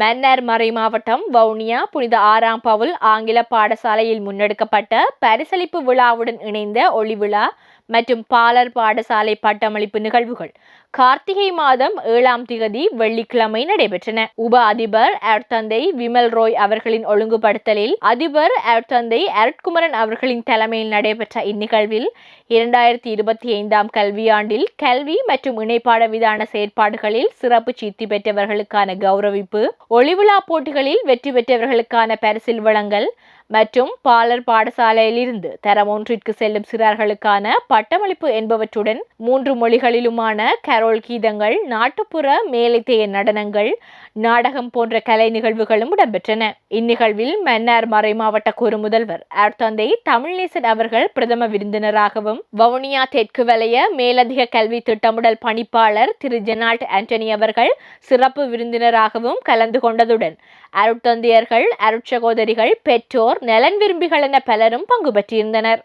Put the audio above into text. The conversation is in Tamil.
மன்னர் மறை மாவட்டம் வவுனியா புனித ஆறாம் பவுல் ஆங்கில பாடசாலையில் முன்னெடுக்கப்பட்ட பரிசளிப்பு விழாவுடன் இணைந்த ஒளி விழா மற்றும் பாலர் பாடசாலை பட்டமளிப்பு நிகழ்வுகள். கார்த்திகை மாதம் ஏழாம் திகதி வெள்ளிக்கிழமை நடைபெற்றன. உப அதிபர் அர்த்தந்தை விமல் ரோய் அவர்களின் ஒழுங்குபடுத்தலில் அதிபர் அர்த்தந்தை அருட்குமரன் அவர்களின் தலைமையில் நடைபெற்ற இந்நிகழ்வில் இரண்டாயிரத்தி இருபத்தி ஐந்தாம் கல்வியாண்டில் கல்வி மற்றும் இணைப்பாட விதான செயற்பாடுகளில் சிறப்பு சீத்தி பெற்றவர்களுக்கான கௌரவிப்பு ஒளிவிழா போட்டிகளில் வெற்றி பெற்றவர்களுக்கான பரிசில் வழங்கல் மற்றும் பாலர் பாடசாலையிலிருந்து தரம் ஒன்றிற்கு செல்லும் சிறார்களுக்கான பட்டமளிப்பு என்பவற்றுடன் மூன்று மொழிகளிலுமான கரோல் கீதங்கள் நாட்டுப்புற மேலைத்தேய நடனங்கள் நாடகம் போன்ற கலை நிகழ்வுகளும் இடம்பெற்றன. இந்நிகழ்வில் மன்னார் மறை மாவட்ட குறு முதல்வர் அர்த்தந்தை தமிழ்நேசன் அவர்கள் பிரதம விருந்தினராகவும் வவுனியா தெற்கு வலய மேலதிக கல்வி திட்டமிடல் பணிப்பாளர் திரு. ஜெனால்ட் ஆண்டனி அவர்கள் சிறப்பு விருந்தினராகவும் கலந்து கொண்டதுடன் அருட்தந்தையர்கள் அருட்சகோதரிகள் பெற்றோர் நலன் விரும்பிகள் என பலரும் பங்கு பெற்றிருந்தனர்.